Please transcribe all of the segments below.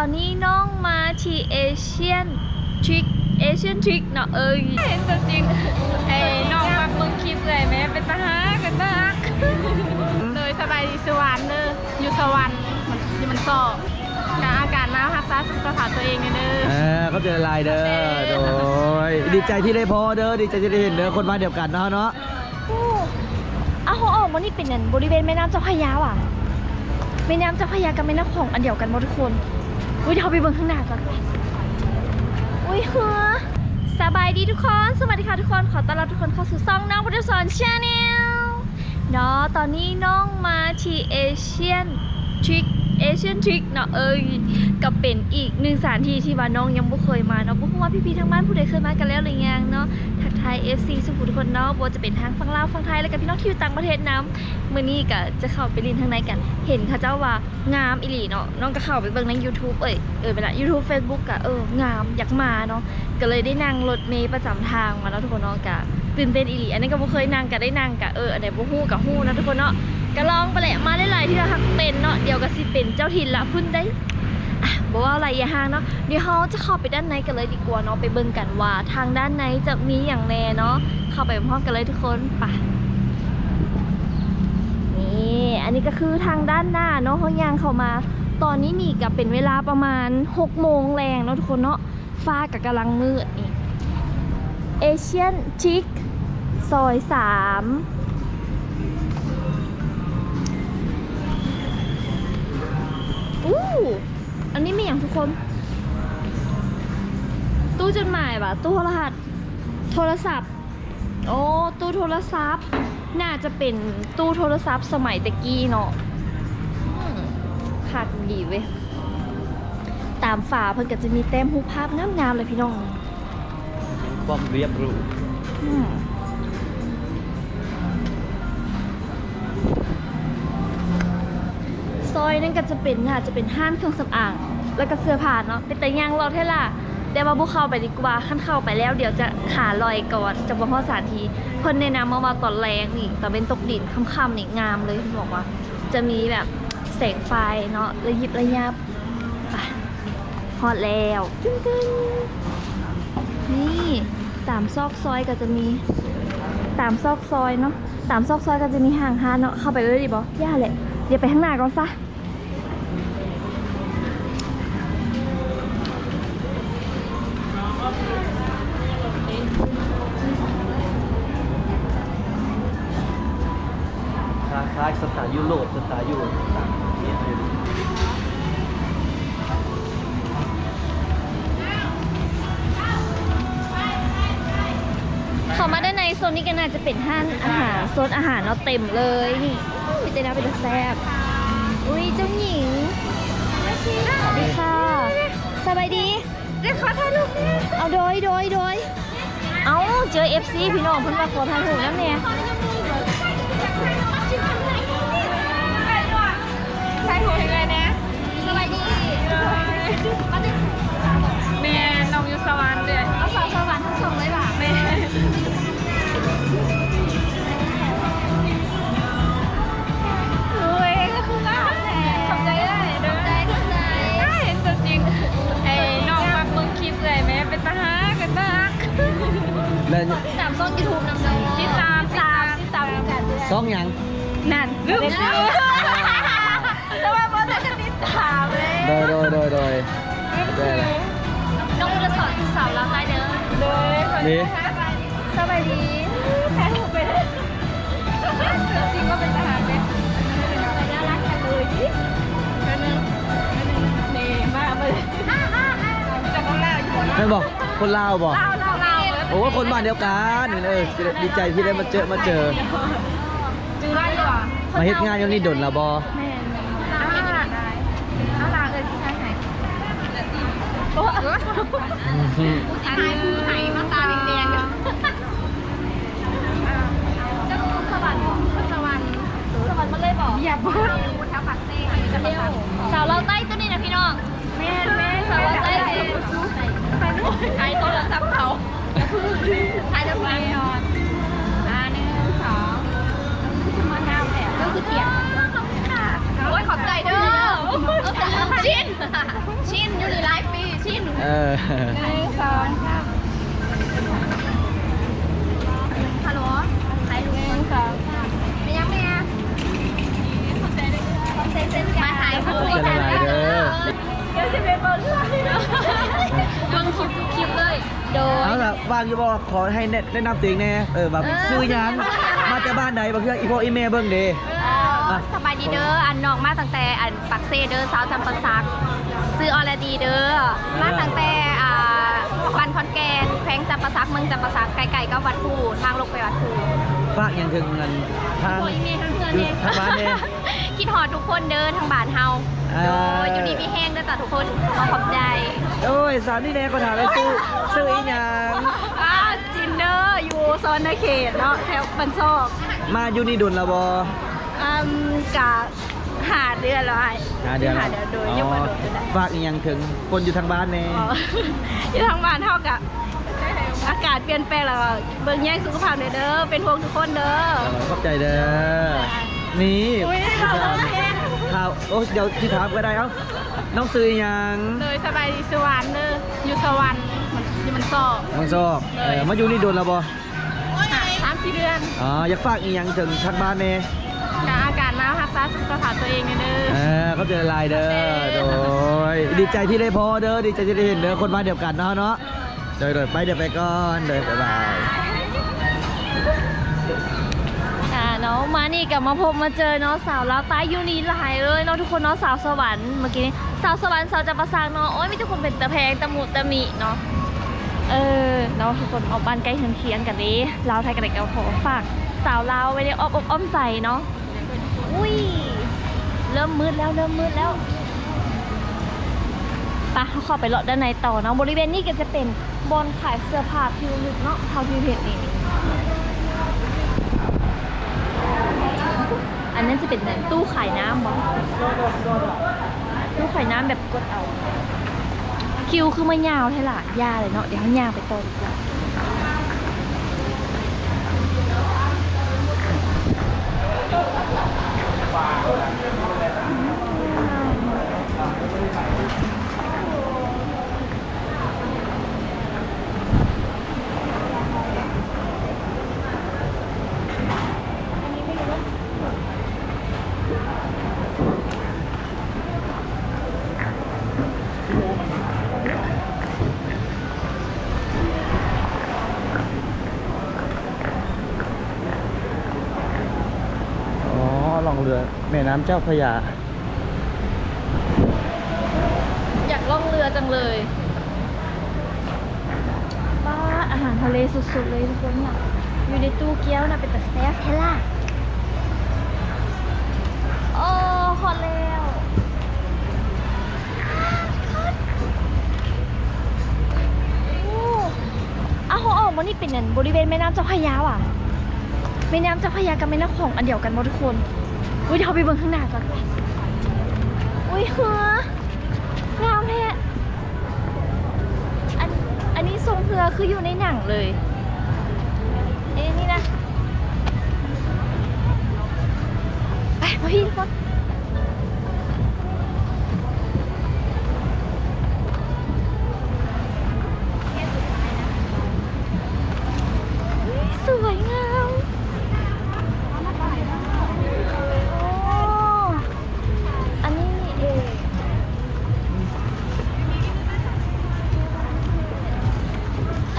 ตอนนี้น้องมาที่เอเชียนทริกเอเชียนทริกเนาะเอ้ยเห็นตัวจริงไอ้น้องมักเบิ่งคลิปเลยแม่เป็นตาฮักกันตาฮักเลยสบายดีสวรรค์เด้ออยู่สวรรค์มันที่มันสอบการอากาศหนาวรักษาสุขภาพตัวเองเด้อเออเขาเจอลายเด้อโดยดีใจที่ได้พอเด้อดีใจที่ได้เห็นเด้อคนมาเดียวกันเนาะเนาะโอ้อ้าวเขาออกมานี่เป็นอันบริเวณแม่น้ำเจ้าพระยาว่ะแม่น้ำเจ้าพระยากับแม่น้ำของอันเดียวกันหมดทุกคน อุ้ยเดี๋ยวเราไปเบิ่งข้างหน้าก่อน อุ้ยเฮ้อสบายดีทุกคน สวัสดีค่ะทุกคน ขอต้อนรับทุกคนเข้าสู่ซ่องน้องพุทธสอนชาแนลเนาะตอนนี้น้องมาที่เอเชียนทริก เอเชียนทริกเนาะเอ้ยก็เป็นอีกหนึ่งสถานที่ที่ว่าน้องยังไม่เคยมาเนาะเพราะว่าพี่ๆทางบ้านผู้ใดเคยมากันแล้วหรือยังเนาะทักทาย FC สุขุทุกคนเนาะบ่จะเป็นทางฝั่งลาวฝั่งไทยแล้วก็พี่น้องที่อยู่ต่างประเทศน้ำมื้อนี้ก็จะเข้าไปลินทางในกัน เห็นเขาเจ้าว่างามอีหลีเนาะน้องก็เข้าไปเบิ่งใน YouTube เอ้ยเออไปละ YouTube Facebook ก็เอองามอยากมาเนาะก็เลยได้นั่งรถเมล์ประจำทางมาแล้วทุกคนเนาะก็ตื่นเต้นอีหลีอันนี้ก็บ่เคยนั่งก็ได้นั่งก็เอออันไหนบ่ฮู้ก็ฮู้นะทุกคนเนาะก็ลองไปแหละมาหลายที่เราหักเป็นเนาะเดี๋ยว เป็นเจ้าถิ่นละพุ่นได้บอกว่าอะไรอย่าห่างเนาะเดี๋ยวเราจะเข้าไปด้านในกันเลยดีกว่าเนาะไปเบิ่งกันว่าทางด้านในจะมีอย่างแน่เนาะเข้าไปพร้อมกันเลยทุกคนไปนี่อันนี้ก็คือทางด้านหน้าเนาะเขายางเข้ามา ตอนนี้นี่ก็เป็นเวลาประมาณ6โมงแรงเนาะทุกคนเนาะฟ้ากับกำลังมืดเอเชียนชิกซอย3 อู้อันนี้มีอย่างทุกคน ตู้จดหมายปะตู้โทรหัส โทรศัพท์ โอ้ตู้โทรศัพท์ น่าจะเป็นตู้โทรศัพท์สมัยตะกี้เนาะอืมขาดดีเว้ยตามฝาเพิ่นก็จะมีแต้มรูปภาพงามๆเลยพี่น้องความเรียบรู้ อืมซอยนั่นก็จะเป็นน่าจะเป็นห้างเครื่องสำอาง แล้วก็เสื้อผ้าเนาะเป็นแต่ยางรอเท่าล่ะแต่ว่าบุเข้าไปดีกว่าขั้นเข้าไปแล้วเดี๋ยวจะขาลอยก่อนจะบ่อสานทีเพิ่นแนะนำมามาตอนแรงนี่แต่เป็นตกดินค่ำๆนี่งามเลยบอกว่า จะมีแบบแสงไฟเนาะระยิบระยับไปฮอดแล้วตึ้งนี่ตามซอกซอยก็จะมีตามซอกซอยเนาะตามซอกซอยก็จะมีห่างฮานเนาะเข้าไปเลยดีบ่ย่าแหละเดี๋ยวไปข้างหน้าก่อนซะ โซนนี้ก็น่าจะเป็นห้างอาหารโซนอาหารเนาะเต็มเลยนี่พี่เต้นาเป็นแซ่บอุ้ยเจ้าหญิงสวัสดีค่ะสบายดีเดี๋ยวขอถ่ายรูปเนี่ยเอาโดยโดยโดยเอาเจอ FC พี่น้องเพิ่นมาขอถ่ายรูปน้ำเนี่ยถ่ายรูปยังไงนะสบายดีแม่น้องอยู่สวรรค์เด้อ ลืมชื่อแต่ว่าบ่ได้ติดตามเลยโดยโดยโดยโดยลืมชื่อน้องจะสอนสาวลาวใต้เด้อเลยคนนี่นี้สบายดีถ่ายรูปไปเลยจริงก็เป็นทหารเลยน่ารักจังเลยดิอันนึงอันนึงนี่มาเลยจะต้องเล่าอยู่ไม่บอกคนลาวบอกเล่าเล่าเล่าโอ้ว่าคนบ้านเดียวกันเออดีใจที่ได้มาเจอมาเจอจือได้ดีกว่า มาเฮ็ดงานยังนี่ดนละบอแม่น่ารักได้น่ารักเลยที่ใช้ไหนโอ้อันนี้คือไหมาตาแดงๆกันจะรู้สวรรค์สวรรค์สวรรค์มาเลยบอกอย่าบ้าแถวปากเซ่จะมาสาวเราใต้ตัวนี้นะพี่น้องแม่แม่สาวเราใต้ใครโทรศัพท์เขา เปียกโอ้ยขอบใจเด้อชินชินเออหนึ่งสองสามฮัลโหลไหนดูหนึ่งสองสามเป็นยังไงอะมาถ่ายรูปจะละลายเด้อเดี๋ยวจะไปเปิดไลฟ์เบิ่งคลิปทุกคลิปเลย โดยเอาล่ะวางอยู่บ่ขอให้แนะแนะนำตัวเองแน่เออแบบเออซื้อหยังมาจากบ้านใดบางทีอีพ่ออีแม่เบิ่งเด้อ๋อสบายดีเด้อ อันนอกมาตั้งแต่อันปักเซเด้อสาวจำปาสัก ซื้อออลดีเด้อมาตั้งแต่อ่าบ้านคอนแกนแขวงจำปาสักเมืองจำปาสักไกลๆก็วัดภูทางลงไปวัดภูฝากหยังถึงเงินทางโอ้ยเมย์ทั้งเพื่อนอยู่เนี่ยทางบ้านเด้คิดฮอดทุกคนเด้อทางบ้านเฮาอ่าโดยอยู่ดีมีแห้งเด้อจ้ะทุกคนขอขอบใจโอ้ยสาวนี่แน่ก็ถามว่าซื้อซื้ออีหยังอ้าวจินเดอร์อยู่โซนในเขตเนาะแถวบันซอกมาอยู่นี่ดุลละบ่อืมกะ หาเดือนแล้วไอ้หาเดือนหาเดือนโดยยังมาโดนอยู่ได้ฝากอีหยังถึงคนอยู่ทางบ้านแน่อ๋ออยู่ทางบ้านเท่ากับอากาศเปลี่ยนแปลงแล้วก็เบิ่งแย่งสุขภาพหน่อยเด้อเป็นห่วงทุกคนเด้อเออขอบใจเด้อนี่อุ๊ยขอบคุณค่ะข่าวโอ้เดี๋ยวที่ถามก็ได้เอ้าน้องซื้ออีหยังเลยสบายดีสวรรค์เด้ออยู่สวรรค์มันที่มันสอบน้องซอกเออมาอยู่นี่ดุลละบ่อะสามสี่เดือนอ๋ออยากฝากอีหยังถึงทางบ้านแน่การอา กาศหนาวรักษาสุขภาพตัวเองเด้อ เออเขาเจอลายเด้อโดยดีใจที่ได้พอเด้อดีใจที่ได้เห็นเด้อคนบ้านเดียวกันเนาะเนาะโดยโดยไปเดี๋ยวไปก่อนเดยบ๊ายบายอ่าเนาะมานี่กับมาพบมาเจอเนาะสาวลาวใต้ยูนีหลายเลยเนาะทุกคนเนาะสาวสวรรค์เมื่อกี้นี้สาวสวรรค์สาวจับประสางเนาะโอ้ยมีทุกคนเป็นตะแพงตะหมุตะหมิเนาะเออเนาะทุกคนเอาบ้านใกล้เคียงเคียงกันดิลาวไทยกันเลยก็ขอฝากสาวลาวไว้ในอ้อมอกอ้อมใจเนาะ อุ้ย เริ่มมืดแล้วเริ่มมืดแล้วปะเขาเข้าไปเลาะด้านในต่อเนาะบริเวณนี้ก็จะเป็นบอนขายเสื้อผ้าพิวลึกเนาะเท่าที่เห็นนี่อันนั้นจะเป็นแบบตู้ขายน้ำบอตู้ขายน้ำแบบกดเอา คิวคือมันยาวใช่ล่ะยาเลยเนาะเดี๋ยวยาวไปต่อดีกว่า อ๋ เรือแม่น้ำเจ้าพระยา อยากล่องเรือจังเลยบ้าอาหารทะเลสุดๆเลยทุกคนน่ะอยู่ในตู้เกี๊ยวนะเป็นแต่แซ่บแท้ล่ะโอ้ฮอตแล้วอ้อ้าวเขาออกมานี่เป็นนั่นบริเวณแม่น้ำเจ้าพระยาว่ะแม่น้ำเจ้าพระยากับแม่น้ำของอันเดียวกันหมดทุกคน อุ้ยเดี๋ยวเราไปเบิ่งข้างหน้าก่อน อุ้ยเฮืองามแท้อันอันนี้ทรงเฮือคืออยู่ในหนังเลยเอ้นี่นะ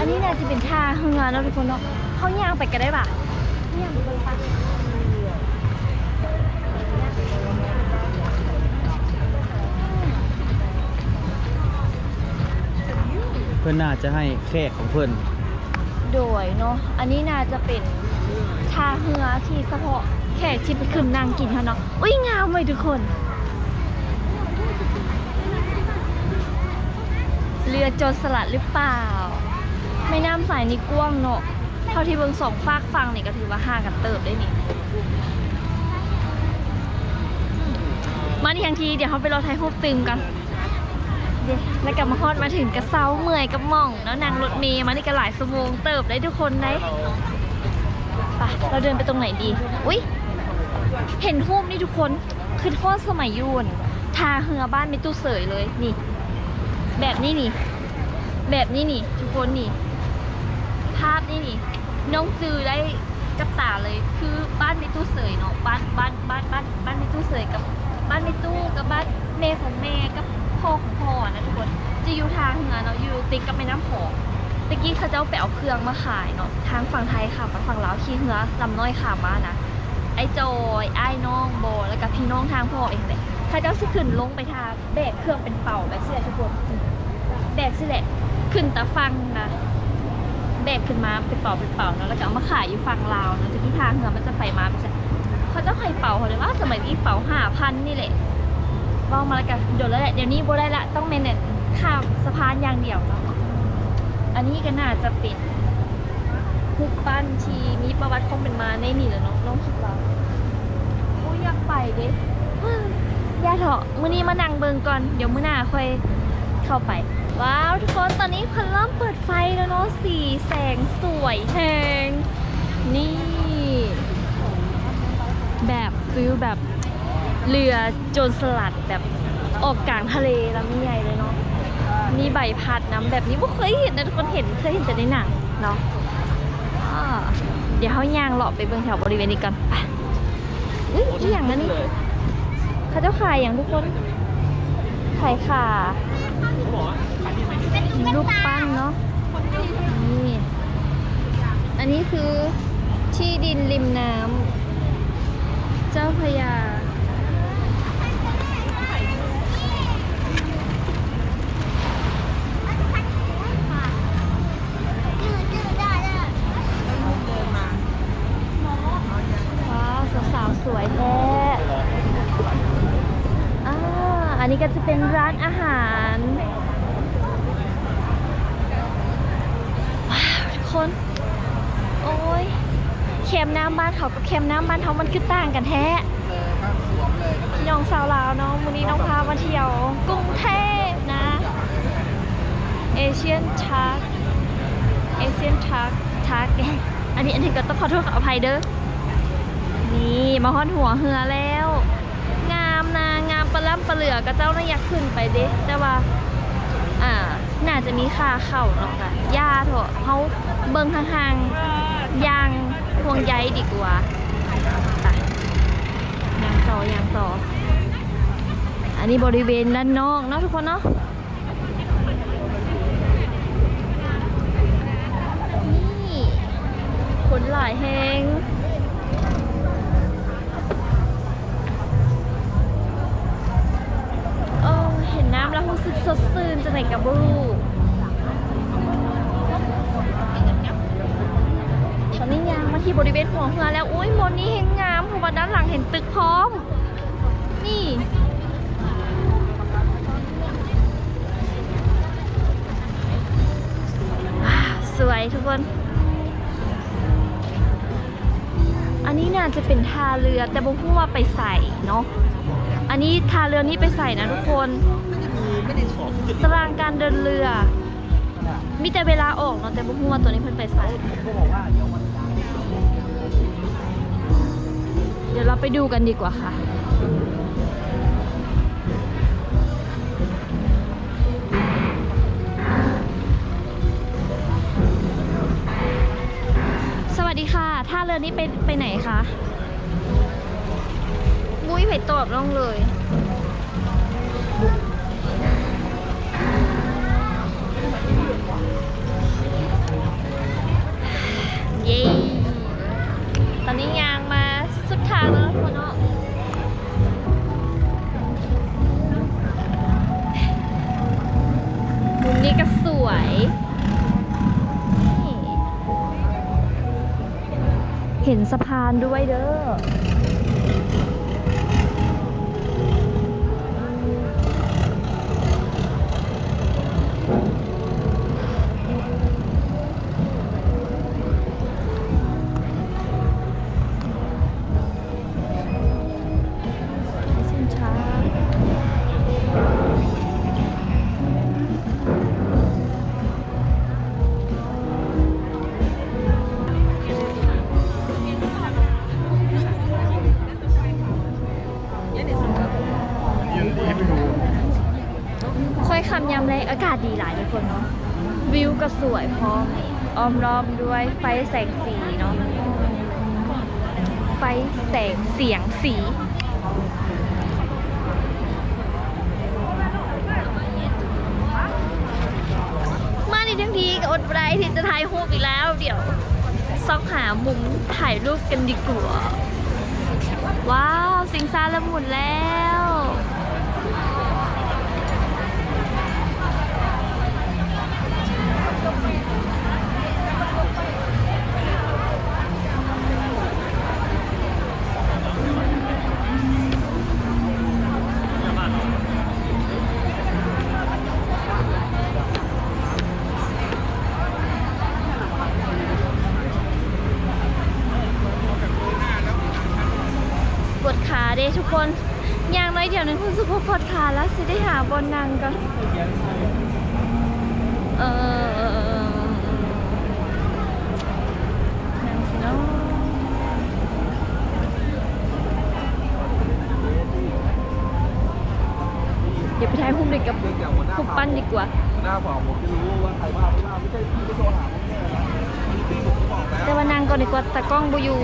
อันนี้น่าจะเป็นท่าเฮือเนาะทุกคนเนาะเขาย่างไปกันได้ปะย่างไปกันปะเพื่อนน่าจะให้แขกของเพื่อนโดยเนาะ อันนี้น่าจะเป็นชาเฮือที่เฉพาะแขกที่ไปขึ้นนางกินเขาเนาะ อุ้ยงามเลยทุกคน เรือโจรสลัดหรือเปล่า ไม่น้ำสายนี่กว้างเนาะเท่าที่เบิ่งสองฟากฟังนี่ก็ถือว่าห่างกันเติบได้นี่มาที่ทางทีเดี๋ยวเขาไปรอไทยฮูบตึมกันแล้วกลับมาฮอดมาถึงกระเซาเมื่อยกับม่อง แล้วนั่งรถเมย์มานี่ก็หลายชั่วโมงเติบได้ทุกคนไหนไปเราเดินไปตรงไหนดี อุ้ยเห็นรูปนี่ทุกคนคือโทษสมัยยูนทาเหือบ้านไมีตู้เสยเลยนี่ แบบนี้นี่ แบบนี้นี่ ทุกคนนี่ ภาพนี่นี่น้องจือได้กับตาเลยคือบ้านในตู้เสยเนาะบ้านบ้านบ้านบ้านบ้านในตู้เสยกับบ้านในตู้กับบ้านแม่ของแม่กับพ่อของพ่อนะทุกคนจะอยู่ทางเหนือเนาะอยู่ติดกับแม่น้ำโขงตะกี้เขาเจ้าไปเอาเครื่องมาขายเนาะทางฝั่งไทยค่ะฝั่งลาวขี่เหือลำน้อยขามานะไอ้จอยไอ้น้องโบแล้วก็พี่น้องทางพ่อเองเลยเขาเจ้าสิขึ้นลงไปทางแบกเครื่องเป็นเป่าแบบสิแหละทุกคนแบกสิแหละขึ้นตะฟังนะ แบกขึ้นมาเป็นเป่าเป็นเป่าเนาะแล้วก็เอามาขายอยู่ฝั่งลาวเนาะจะที่ทางเรือมันจะไปมาไม่ใช่เขาจะใครเป่าเขาเลยว่าสมัยนี้เป่าห้าพันนี่แหละว่ามาแล้วกันเดี๋ยวแล้วแหละเดี๋ยวนี้โบได้ละต้องเมนเนตข้ามสะพานอย่างเดียวเนาะอันนี้ก็น่าจะเป็นคุกปั้นทีมีประวัติคงเป็นมาในนี่แหละเนาะน้องคิดว่าโอ้ยอยากไปเด้อย่าเถอะมื้อนี้มานั่งเบิงก่อนเดี๋ยวมื้อหน้าค่อยเข้าไป ว้าวทุกคนตอนนี้คนเริ่มเปิดไฟแล้วเนาะสีแสงสวยแหงนี่ แบบฟิลแบบเรือโจรสลัดแบบออกกลางทะเลลำใหญ่เลยเนาะมีใบพัดน้ำแบบนี้ไม่เคยเห็นนะทุกคนเห็นเคยเห็นแต่ในหนังเนาะเดี๋ยวเขาย่างเลาะไปเบื้องแถวบริเวณนี้กันไปอุ้ยอย่างนั้นนี่เขาเจ้าขายอย่างทุกคนขายขา รูปปั้นเนาะนี่ อันนี้คือที่ดินริมน้ำเจ้าพยา ว้าวสาวๆสวยแท้อ่าอันนี้ก็จะเป็นร้านอาหาร ว้าวทุกคน โอ้ยเค็มน้ำบ้านเขากับเค็มน้ำบ้านเขามันคือต่างกันแท้พี่น้องสาวลาวเนาะวันนี้น้องพามาเที่ยวกรุงเทพนะ เอเชียนชาร์กเอเชียนชาร์กชาร์กอันนี้อันนี้ก็ต้องขอโทษขออภัยเด้อ นี่มาฮ้อนหัวเหือแล้ว งามนะงามประล่ำประเหลือก็เจ้าน่าอยากขึ้นไปเด้แต่ว่า อ่า น่าจะมีค่าเข้าเนาะค่ะย่าเถอะเขาเบิ่งห่างๆยางพวงใยดีกว่าไปยางต่อยางต่อ อันนี้บริเวณด้านนอกเนาะทุกคนเนาะนี่คนหลายแหง ห็นน้ำแล้วรู้สึกสดชื่นจังไหนกับบรูตอนนี้ยางมาที่บริเวณหัวเรือแล้วอุ้ยโมนนี้เห็นงามเพราะว่าด้านหลังเห็นตึกพร้อม นี่สวยทุกคน อันนี้น่าจะเป็นท่าเรือแต่บอกว่าไปใส่เนาะ อันนี้ทาเรือนี้ไปใส่นะทุกคน ตารางการเดินเรือ มีแต่เวลาออกเนาะแต่บุ้งว่าตัวนี้เพิ่นไปใส่เดี๋ยวเราไปดูกันดีกว่าค่ะ สวัสดีค่ะ ท่าเรือนี้ไปไปไหนคะ มุ้ยไผ่ตอบน้องเลยานด้วยเด้อ อ้อมรอบด้วยไฟแสงสีเนาะไฟแสงเสียงสี มาในทั้งทีก็อดบ่ได้ที่จะถ่ายรูปอีกแล้ว เดี๋ยวซอกหามุมถ่ายรูปกันดีกว่า ว้าว สิงซาละมุนแล้ว น้อยเดี๋ยวนึงรู้สึกว่าปวดขาแล้วสิได้หาบนนางก่อนเออนั่งสิเนาะเดี๋ยวไปถ่ายรูปเลยกับรูปปั้นดีกว่า หน้าบอกผมจะรู้ว่าใครบ้าไม่บ้าไม่ใช่พี่ไปโทรหาแต่ว่านางก่อนดีกว่าแต่กล้องบูยู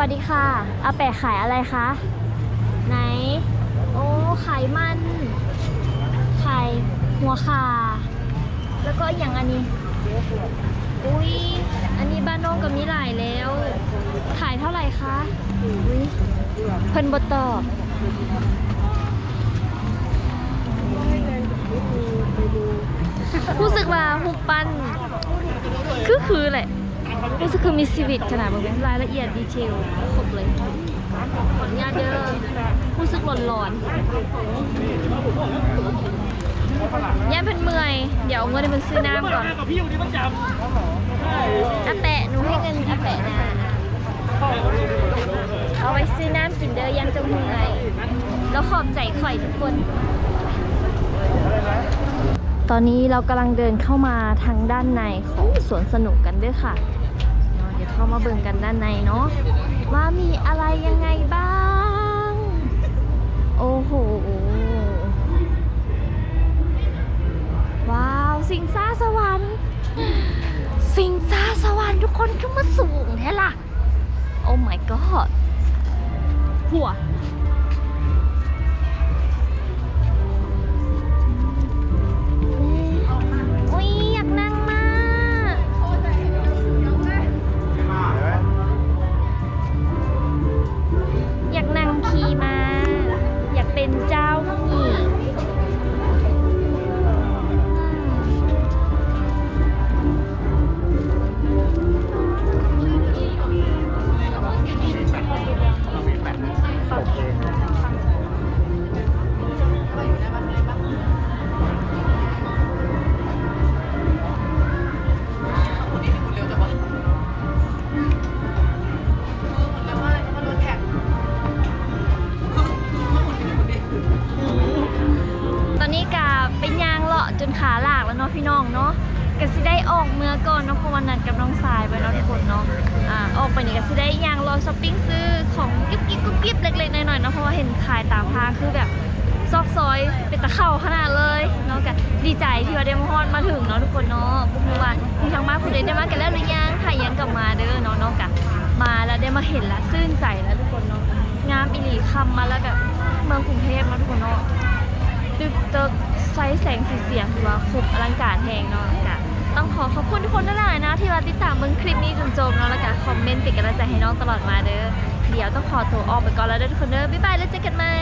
วัสดีค่ะ อาแปะขายอะไรคะ ไหน โอ้ขายมันขายหัวขาแล้วก็อย่างอันนี้ อุ้ยอันนี้บ้านน้องกับมีหลายแล้ว ขายเท่าไหร่คะ อุ้ยเพิ่นบตอบรู้สึกว่าหุบปัน คือคือแหละ รู้สึกคือมีชีวิตขนาดแบบรายละเอียดดีเทลครบเลยขออนุญาตเด้อรู้สึกหลอนๆย่านเพิ่นเมื่อย เดี๋ยวเอาเงินให้เพิ่นซื้อน้ำก่อนอาแปะหนูให้เงินอาแปะนะเอาไว้ซื้อน้ำกินเด้อย่านจะเมื่อยแล้วขอบใจข่อยทุกคนตอนนี้เรากำลังเดินเข้ามาทางด้านในของสวนสนุกกันด้วยค่ะ เนาะเดี๋ยวเข้ามาเบิ่งกันด้านในเนาะว่ามีอะไรยังไงบ้าง โอ้โห ว้าว สิงซ่าสวรรค์ สิงซ่าสวรรค์ทุกคนขึ้นมาสูงแท้ล่ะ โอ้ my god หัว ช้อปปิ้งซื้อของกิ๊บกิ๊บกุ๊บกิ๊บเล็กๆหน่อยๆนะเพราะว่าเห็นขายตามทางคือแบบซอกซอยเป็นตะเข่าขนาดเลยเนาะกันดีใจที่ว่าได้มฮอดมาถึงเนาะทุกคนเนาะบุกมือวันมีทางมาคุณได้มากันแล้วหรือยังถ่ายยังกลับมาเด้อเนาะเนาะกันมาแล้วได้มาเห็นแล้วซื่นใจแล้วทุกคนเนาะงามอีหลีคำมาแล้วกับเมืองกรุงเทพเนาะทุกคนเนาะตึกตึกไฟแสงสีเสียงถือว่าครบอลังการแหงเนาะกะ ต้องขอขอบคุณทุกคนหลายๆนะที่มาติดตามเบิ่งคลิปนี้จนจบเนาะแล้วก็คอมเมนต์เป็นกำลังใจให้น้องตลอดมาเด้อเดี๋ยวต้องขอตัวออกไปก่อนแล้วเด้อทุกคนเด้อบ๊ายบายแล้วเจอกันใหม่